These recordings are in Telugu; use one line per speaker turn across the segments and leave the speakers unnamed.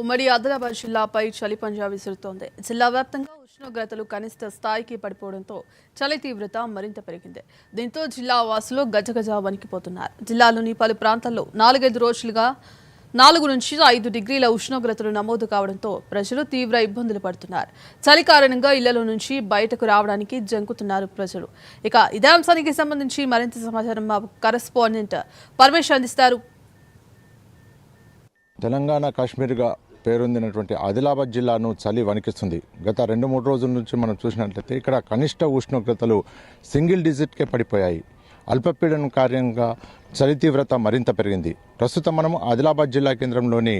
ఉమ్మడి ఆదిలాబాద్ జిల్లాపై చలి పంజా విసురుతోంది. జిల్లా వ్యాప్తంగా ఉష్ణోగ్రతలు కనిష్ట స్థాయికి పడిపోవడంతో చలి తీవ్రత మరింత పెరిగింది. దీంతో జిల్లా వాసులు గజగజ వణికిపోతున్నారు. జిల్లాలోని పలు ప్రాంతాల్లో నాలుగైదు రోజులుగా నాలుగు నుంచి ఐదు డిగ్రీల ఉష్ణోగ్రతలు నమోదు కావడంతో ప్రజలు తీవ్ర ఇబ్బందులు పడుతున్నారు. చలి కారణంగా ఇళ్ళలో నుంచి బయటకు రావడానికి జంకుతున్నారు ప్రజలు. ఇక ఇదే అంశానికి సంబంధించి మరింత సమాచారం మా కరెస్పాండెంట్ పరమేశ్వర్ అందిస్తారు.
తెలంగాణ కాశ్మీర్గా పేరొందినటువంటి ఆదిలాబాద్ జిల్లాను చలి వణికిస్తుంది. గత రెండు మూడు రోజుల నుంచి మనం చూసినట్లయితే ఇక్కడ కనిష్ట ఉష్ణోగ్రతలు సింగిల్ డిజిట్కే పడిపోయాయి. అల్పపీడన కార్యంగా చలి తీవ్రత మరింత పెరిగింది. ప్రస్తుతం మనము ఆదిలాబాద్ జిల్లా కేంద్రంలోని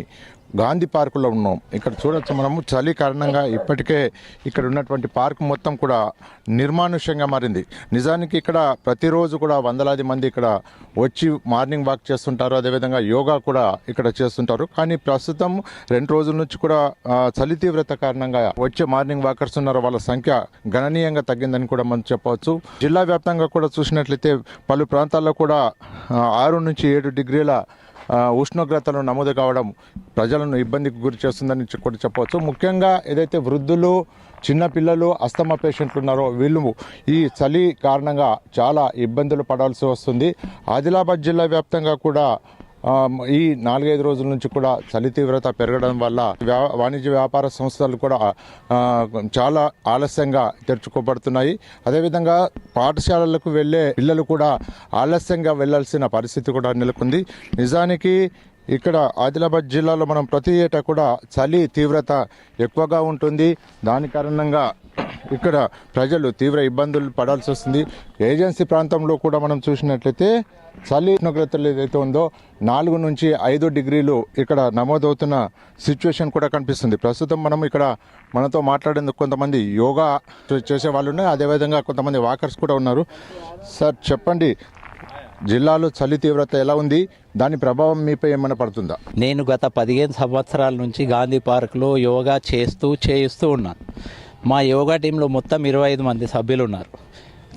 గాంధీ పార్కులో ఉన్నాం. ఇక్కడ చూడొచ్చు మనము చలి కారణంగా ఇప్పటికే ఇక్కడ ఉన్నటువంటి పార్క్ మొత్తం కూడా నిర్మానుష్యంగా మారింది. నిజానికి ఇక్కడ ప్రతిరోజు కూడా వందలాది మంది ఇక్కడ వచ్చి మార్నింగ్ వాక్ చేస్తుంటారు అదేవిధంగా యోగా కూడా ఇక్కడ చేస్తుంటారు. కానీ ప్రస్తుతం రెండు రోజుల నుంచి కూడా చలి తీవ్రత కారణంగా వచ్చే మార్నింగ్ వాకర్స్ ఉన్నారు. వాళ్ళ సంఖ్య గణనీయంగా తగ్గిందని కూడా మనం చెప్పవచ్చు. జిల్లా వ్యాప్తంగా కూడా చూసినట్లయితే పలు ప్రాంతాల్లో కూడా ఆరు నుంచి ఏడు డిగ్రీల ఉష్ణోగ్రతలు నమోదు కావడం ప్రజలను ఇబ్బందికి గురి చేస్తుందని కూడా చెప్పవచ్చు. ముఖ్యంగా ఏదైతే వృద్ధులు చిన్నపిల్లలు అస్తమా పేషెంట్లు ఉన్నారో వీళ్ళు ఈ చలి కారణంగా చాలా ఇబ్బందులు పడాల్సి వస్తుంది. ఆదిలాబాద్ జిల్లా వ్యాప్తంగా కూడా ఈ నాలుగైదు రోజుల నుంచి కూడా చలి తీవ్రత పెరగడం వల్ల వ్యా- వాణిజ్య వ్యాపార సంస్థలు కూడా చాలా ఆలస్యంగా తెరుచుకోబడుతున్నాయి. అదేవిధంగా పాఠశాలలకు వెళ్ళే పిల్లలు కూడా ఆలస్యంగా వెళ్ళాల్సిన పరిస్థితి కూడా నెలకొంది. నిజానికి ఇక్కడ ఆదిలాబాద్ జిల్లాలో మనం ప్రతి ఏటా కూడా చలి తీవ్రత ఎక్కువగా ఉంటుంది. దాని కారణంగా ఇక్కడ ప్రజలు తీవ్ర ఇబ్బందులు పడాల్సి వస్తుంది. ఏజెన్సీ ప్రాంతంలో కూడా మనం చూసినట్లయితే చలి ఉష్ణోగ్రతలు ఏదైతే ఉందో నాలుగు నుంచి ఐదు డిగ్రీలు ఇక్కడ నమోదవుతున్న సిచ్యువేషన్ కూడా కనిపిస్తుంది. ప్రస్తుతం మనం ఇక్కడ మనతో మాట్లాడేందుకు కొంతమంది యోగా చేసే వాళ్ళు ఉన్నారు అదేవిధంగా కొంతమంది వాకర్స్ కూడా ఉన్నారు. సార్ చెప్పండి. జిల్లాలో చలి తీవ్రత ఎలా ఉంది? దాని ప్రభావం మీపై ఏమైనా పడుతుందా?
నేను గత పదిహేను సంవత్సరాల నుంచి గాంధీ పార్క్లో యోగా చేస్తూ చేయిస్తూ ఉన్నాను. మా యోగా టీంలో మొత్తం ఇరవై ఐదు మంది సభ్యులు ఉన్నారు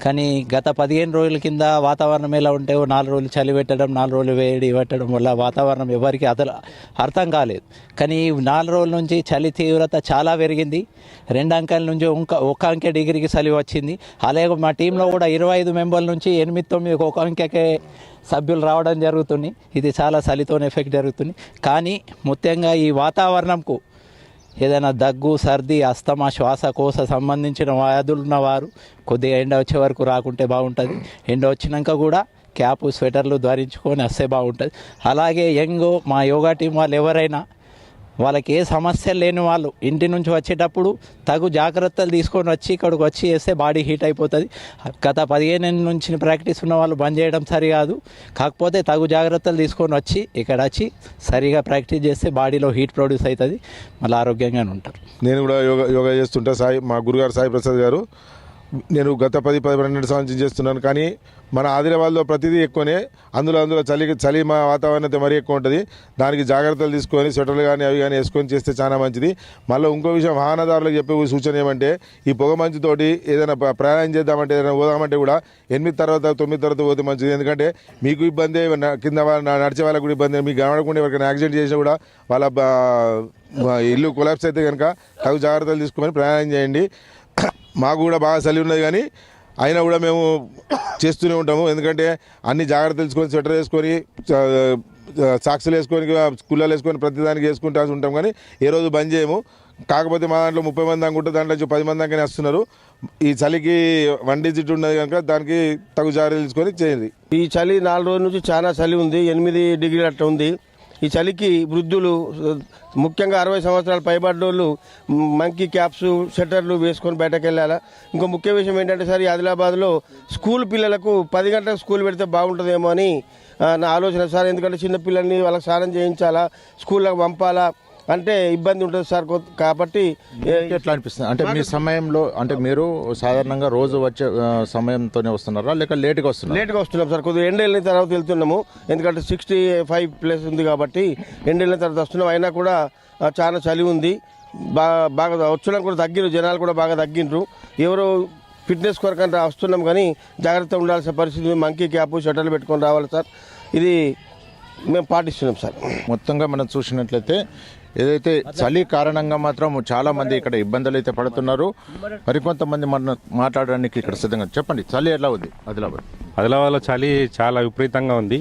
కానీ గత పదిహేను రోజుల కింద వాతావరణం ఎలా ఉంటే నాలుగు రోజులు చలి పెట్టడం నాలుగు రోజులు వేడి పెట్టడం వల్ల వాతావరణం ఎవరికి అసలు అర్థం కాలేదు. కానీ నాలుగు రోజుల నుంచి చలి తీవ్రత చాలా పెరిగింది. రెండు అంకెల నుంచి ఒక ఒక అంకె డిగ్రీకి చలి వచ్చింది. అలాగే మా టీంలో కూడా ఇరవై ఐదు మెంబర్ల నుంచి ఎనిమిది తొమ్మిది ఒక అంకెకే సభ్యులు రావడం జరుగుతుంది. ఇది చాలా చలితోనే ఎఫెక్ట్ జరుగుతుంది. కానీ ముఖ్యంగా ఈ వాతావరణంకు ఏదైనా దగ్గు సర్ది అస్తమా శ్వాసకోశ సంబంధించిన వ్యాధులు ఉన్నవారు కొద్దిగా ఎండ వచ్చే వరకు రాకుంటే బాగుంటుంది. ఎండ వచ్చినాక కూడా క్యాప్ స్వెటర్లు ధరించుకొని వస్తే బాగుంటుంది. అలాగే యంగ్ మా యోగా టీం వాళ్ళు ఎవరైనా వాళ్ళకి ఏ సమస్య లేని వాళ్ళు ఇంటి నుంచి వచ్చేటప్పుడు తగు జాగ్రత్తలు తీసుకొని వచ్చి ఇక్కడికి వచ్చి వేస్తే బాడీ హీట్ అయిపోతుంది. గత పదిహేను నుంచి ప్రాక్టీస్ ఉన్న వాళ్ళు బంద్ చేయడం సరికాదు. కాకపోతే తగు జాగ్రత్తలు తీసుకొని వచ్చి ఇక్కడ వచ్చి సరిగా ప్రాక్టీస్ చేస్తే బాడీలో హీట్ ప్రొడ్యూస్ అవుతుంది మళ్ళీ ఆరోగ్యంగానే ఉంటారు.
నేను కూడా యోగా యోగా చేస్తుంటా. సాయి మా గురుగారు సాయి ప్రసాద్ గారు. నేను గత పది పది పన్నెండు సంవత్సరం నుంచి చేస్తున్నాను. కానీ మన ఆదిలాబాద్లో ప్రతిదీ ఎక్కువనే. అందులో అందులో చలి చలి మా వాతావరణం అయితే మరీ ఎక్కువ ఉంటుంది. దానికి జాగ్రత్తలు తీసుకొని స్వెటర్లు కానీ అవి కానీ వేసుకొని చేస్తే చాలా మంచిది. మళ్ళీ ఇంకో విషయం వాహనదారులకు చెప్పే సూచన ఏమంటే ఈ పొగ మంచుతోటి ఏదైనా ప్రయాణం చేద్దామంటే ఏదైనా పోదామంటే కూడా ఎనిమిది తర్వాత తొమ్మిది తర్వాత పోతే మంచిది. ఎందుకంటే మీకు ఇబ్బంది కింద నడిచే వాళ్ళకు కూడా ఇబ్బంది. మీకు కనబడకుండా ఎవరికైనా యాక్సిడెంట్ చేసినా కూడా వాళ్ళ ఇల్లు కొలాప్స్ అయితే కనుక తగు జాగ్రత్తలు తీసుకొని ప్రయాణం చేయండి. మాకు కూడా బాగా చలి ఉన్నది కానీ అయినా కూడా మేము చేస్తూనే ఉంటాము. ఎందుకంటే అన్ని జాగ్రత్తలు తెలుసుకొని స్వెటర్ వేసుకొని సాక్సులు వేసుకొని స్కూల్లో వేసుకొని ప్రతిదానికి వేసుకుంటా ఉంటాం కానీ ఏ రోజు బంద్ చేయము. కాకపోతే మా దాంట్లో ముప్పై మంది అనుకుంటే దాంట్లో పది మంది దాకానే వస్తున్నారు. ఈ చలికి వన్ డిజిట్ ఉన్నది కనుక దానికి తగు జాగ్రత్తలు తీసుకొని చేయండి.
ఈ చలి నాలుగు రోజుల నుంచి చాలా చలి ఉంది. ఎనిమిది డిగ్రీలు అట్లా ఉంది. ఈ చలికి వృద్ధులు ముఖ్యంగా అరవై సంవత్సరాలు పైబడ్డోళ్ళు మంకీ క్యాప్స్ షట్టర్లు వేసుకొని బయటకు వెళ్ళాలా ఇంకో ముఖ్య విషయం ఏంటంటే సార్ ఈ ఆదిలాబాద్లో స్కూల్ పిల్లలకు పది గంటలకు స్కూల్ పెడితే బాగుంటుందేమో అని నా ఆలోచన. సార్ ఎందుకంటే చిన్న పిల్లల్ని వాళ్ళకి స్నానం చేయించాలా స్కూళ్ళకి పంపాలా? అంటే ఇబ్బంది ఉంటుంది సార్ కాబట్టి
ఎట్లా అనిపిస్తుంది? అంటే మీ సమయంలో అంటే మీరు సాధారణంగా రోజు వచ్చే సమయంతోనే వస్తున్నారా? లేక లేట్గా వస్తున్నారా?
లేట్గా వస్తున్నాం సార్. కొద్దిగా ఎండ వెళ్ళిన తర్వాత వెళ్తున్నాము. ఎందుకంటే సిక్స్టీ ఫైవ్ ప్లస్ ఉంది కాబట్టి ఎండ వెళ్ళిన తర్వాత వస్తున్నాం. అయినా కూడా చాలా చలి ఉంది. బాగా బాగా వచ్చడం కూడా తగ్గిరు. జనాలు కూడా బాగా తగ్గిండ్రు ఎవరు ఫిట్నెస్ కొరకంటే వస్తున్నాం కానీ జాగ్రత్తగా ఉండాల్సిన పరిస్థితి. మంకీ క్యాప్ షటర్లు పెట్టుకొని రావాలి సార్. ఇది మేము పాటిస్తున్నాం సార్.
మొత్తంగా మనం చూసినట్లయితే ఏదైతే చలి కారణంగా మాత్రం చాలా మంది ఇక్కడ ఇబ్బందులు అయితే పడుతున్నారు మరికొంతమంది మన మాట్లాడడానికి ఇక్కడ సిద్ధంగా చెప్పండి చలి ఎలా ఉంది ఆదిలాబాద్?
ఆదిలాబాద్లో చలి చాలా విపరీతంగా ఉంది.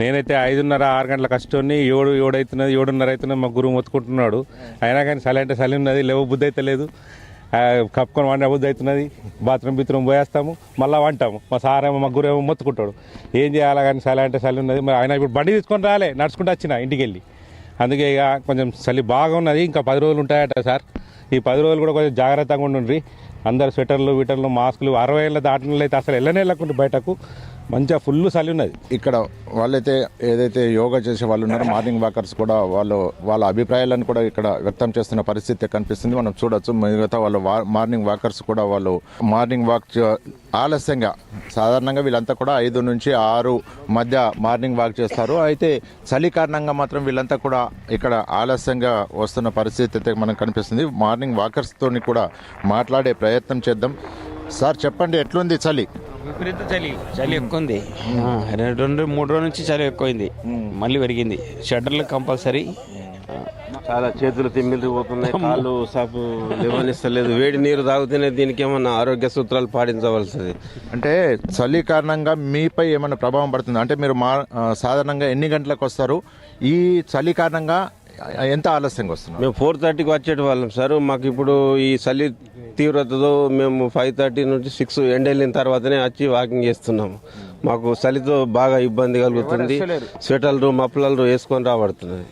నేనైతే ఐదున్నర ఆరు గంటల కష్టం ఏడు ఏడు అవుతున్నది ఏడున్నర అవుతున్నది మా గురువు మొత్తుకుంటున్నాడు. అయినా కానీ చలి అంటే చలి ఉన్నది లేవు బుద్ధి అయితే లేదు. కప్పుకొని వంట బుద్ధి అవుతున్నది బాత్రూమ్ బిత్రూమ్ పోయేస్తాము మళ్ళీ వంటాము. మా సారేమో మా గురేమో మొత్తుకుంటాడు. ఏం చేయాలి కానీ చలి అంటే చలి ఉన్నది. మరి ఆయన ఇప్పుడు బండి తీసుకొని రాలే నడుచుకుంటూ వచ్చిన ఇంటికి వెళ్ళి అందుకే ఇక కొంచెం చలి బాగా ఉన్నది ఇంకా పది రోజులు ఉంటాయట సార్. ఈ పది రోజులు కూడా కొంచెం జాగ్రత్తగా ఉండండి అందరు స్వెటర్లు విటర్లు మాస్కులు అరవై ఏళ్ళ దాటిన అయితే అసలు వెళ్ళనే వెళ్ళకుండా బయటకు. మంచిగా ఫుల్ చలి ఉన్నది.
ఇక్కడ వాళ్ళైతే ఏదైతే యోగా చేసే వాళ్ళు ఉన్నారో మార్నింగ్ వాకర్స్ కూడా వాళ్ళు వాళ్ళ అభిప్రాయాలను కూడా ఇక్కడ వ్యక్తం చేస్తున్న పరిస్థితి కనిపిస్తుంది. మనం చూడొచ్చు. మిగతా వాళ్ళు వా- మార్నింగ్ వాకర్స్ కూడా వాళ్ళు మార్నింగ్ వాక్ చే- ఆలస్యంగా సాధారణంగా వీళ్ళంతా కూడా ఐదు నుంచి ఆరు మధ్య మార్నింగ్ వాక్ చేస్తారు. అయితే చలి కారణంగా మాత్రం వీళ్ళంతా కూడా ఇక్కడ ఆలస్యంగా వస్తున్న పరిస్థితి అయితే మనకు కనిపిస్తుంది. మార్నింగ్ వాకర్స్తో కూడా మాట్లాడే ప్రయత్నం చేద్దాం. సార్ చెప్పండి ఎట్లుంది చలి?
విపరీత చలి. చలి ఎక్కువ ఉంది రెండు రెండు మూడు రోజుల నుంచి చలి ఎక్కువైంది. మళ్ళీ పెరిగింది. షట్టర్లు కంపల్సరీ.
చాలా చేతులు తిమ్మిరి పోతున్నాయి కాళ్ళు సాపు లేవనిస్తలేదు. వేడి నీరు తాగితేనే దీనికి ఏమన్నా ఆరోగ్య సూత్రాలు పాటించవలసింది
అంటే చలి కారణంగా మీపై ఏమైనా ప్రభావం పడుతుంది? అంటే మీరు మా సాధారణంగా ఎన్ని గంటలకు వస్తారు? ఈ చలి కారణంగా ఎంత ఆలస్యంగా వస్తున్నారు?
మేము ఫోర్ థర్టీకి వచ్చేటి వాళ్ళం సార్. మాకు ఇప్పుడు ఈ చలి తీవ్రతతో మేము ఫైవ్ థర్టీ నుంచి సిక్స్ ఎండ్ వెళ్ళిన తర్వాతనే వచ్చి వాకింగ్ చేస్తున్నాము. మాకు చలితో బాగా ఇబ్బంది కలుగుతుంది. స్వెటర్లు మఫ్లర్లు వేసుకొని రాబడుతున్నది.